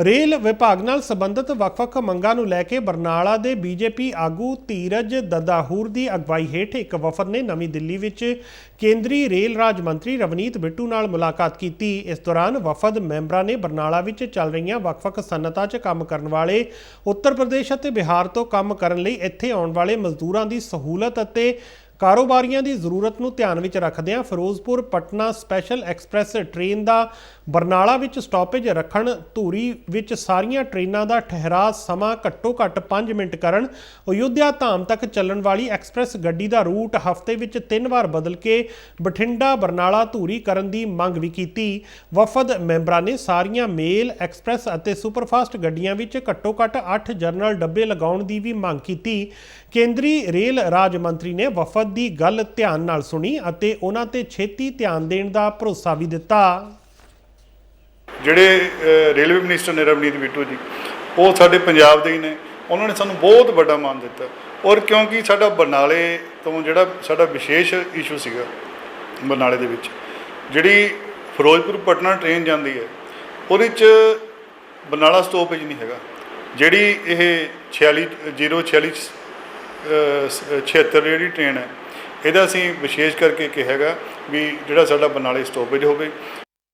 Rail ਵਿਭਾਗ ਨਾਲ ਸੰਬੰਧਿਤ ਵੱਖ-ਵੱਖ ਮੰਗਾਂ ਨੂੰ ਲੈ ਕੇ ਬਰਨਾਲਾ ਦੇ ਬੀਜੇਪੀ ਆਗੂ ਧੀਰਜ ਦਦਾਹੂਰ ਦੀ ਅਗਵਾਈ ਹੇਠ ਇੱਕ ਵਫਦ ਨੇ ਨਵੀਂ ਦਿੱਲੀ ਵਿੱਚ ਕੇਂਦਰੀ ਰੇਲ ਰਾਜ ਮੰਤਰੀ ਰਵਨੀਤ ਬਿੱਟੂ ਨਾਲ ਮੁਲਾਕਾਤ ਕੀਤੀ। ਇਸ ਦੌਰਾਨ ਵਫਦ ਮੈਂਬਰਾਂ ਨੇ ਬਰਨਾਲਾ ਵਿੱਚ ਚੱਲ ਰਹੀਆਂ ਵੱਖ-ਵੱਖ ਸਨਅਤਾਂ 'ਚ ਕੰਮ ਕਰਨ ਵਾਲੇ ਉੱਤਰ ਪ੍ਰਦੇਸ਼ ਅਤੇ ਬਿਹਾਰ ਤੋਂ ਕੰਮ ਕਰਨ ਲਈ ਇੱਥੇ ਆਉਣ ਵਾਲੇ ਮਜ਼ਦੂਰਾਂ ਦੀ ਸਹੂਲਤ ਅਤੇ ਕਾਰੋਬਾਰੀਆਂ ਦੀ ਜ਼ਰੂਰਤ ਨੂੰ ਧਿਆਨ ਵਿੱਚ ਰੱਖਦਿਆਂ Firozpur Patna special express train ਦਾ ਬਰਨਾਲਾ ਵਿੱਚ ਸਟਾਪੇਜ ਰੱਖਣ, ਧੂਰੀ ਵਿੱਚ ਸਾਰੀਆਂ ਟ੍ਰੇਨਾਂ ਦਾ ਠਹਿਰਾ ਸਮਾਂ ਘੱਟੋ-ਘੱਟ 5 ਮਿੰਟ ਕਰਨ, ਅਯੁੱਧਿਆ ਧਾਮ ਤੱਕ ਚੱਲਣ ਵਾਲੀ ਐਕਸਪ੍ਰੈਸ ਗੱਡੀ ਦਾ ਰੂਟ ਹਫ਼ਤੇ ਵਿੱਚ ਤਿੰਨ ਵਾਰ ਬਦਲ ਕੇ ਬਠਿੰਡਾ, ਬਰਨਾਲਾ, ਧੂਰੀ ਕਰਨ ਦੀ ਮੰਗ ਵੀ ਕੀਤੀ। ਵਫਦ ਮੈਂਬਰਾਂ ਨੇ ਸਾਰੀਆਂ ਮੇਲ, ਐਕਸਪ੍ਰੈਸ ਅਤੇ ਸੁਪਰਫਾਸਟ ਗੱਡੀਆਂ ਵਿੱਚ ਘੱਟੋ-ਘੱਟ 8 ਜਨਰਲ ਡੱਬੇ ਲਗਾਉਣ ਦੀ ਵੀ ਮੰਗ ਕੀਤੀ। ਕੇਂਦਰੀ ਰੇਲ ਰਾਜ ਮੰਤਰੀ ਨੇ ਵਫਦ ਦੀ ਗੱਲ ਧਿਆਨ ਨਾਲ ਸੁਣੀ ਅਤੇ ਉਹਨਾਂ ਤੇ ਛੇਤੀ ਧਿਆਨ ਦੇਣ ਦਾ ਭਰੋਸਾ ਵੀ ਦਿੱਤਾ। ਜਿਹੜੇ ਰੇਲਵੇ ਮਿਨਿਸਟਰ ਨੇ ਰਵਨੀਤ ਬਿੱਟੂ ਜੀ, ਉਹ ਸਾਡੇ ਪੰਜਾਬ ਦੇ ਹੀ ਨੇ। ਉਹਨਾਂ ਨੇ ਸਾਨੂੰ ਬਹੁਤ ਵੱਡਾ ਮਾਨ ਦਿੱਤਾ। ਔਰ ਕਿਉਂਕਿ ਸਾਡਾ ਬਰਨਾਲੇ ਤੋਂ ਜਿਹੜਾ ਸਾਡਾ ਵਿਸ਼ੇਸ਼ ਇਸ਼ੂ ਸੀਗਾ, ਬਰਨਾਲੇ ਦੇ ਵਿੱਚ, ਜਿਹੜੀ ਫਿਰੋਜ਼ਪੁਰ ਪਟਨਾ ਟ੍ਰੇਨ ਜਾਂਦੀ ਹੈ, ਉਹਦੇ 'ਚ ਬਰਨਾਲਾ ਸਟੋਪੇਜ ਨਹੀਂ ਹੈਗਾ। ਜਿਹੜੀ ਇਹ 46 046 76 ਜਿਹੜੀ ਟ੍ਰੇਨ ਹੈ, ਇਹਦਾ ਅਸੀਂ ਵਿਸ਼ੇਸ਼ ਕਰਕੇ ਕਿਹਾ ਹੈਗਾ ਵੀ ਜਿਹੜਾ ਸਾਡਾ ਬਰਨਾਲੇ ਸਟੋਪੇਜ ਹੋਵੇ।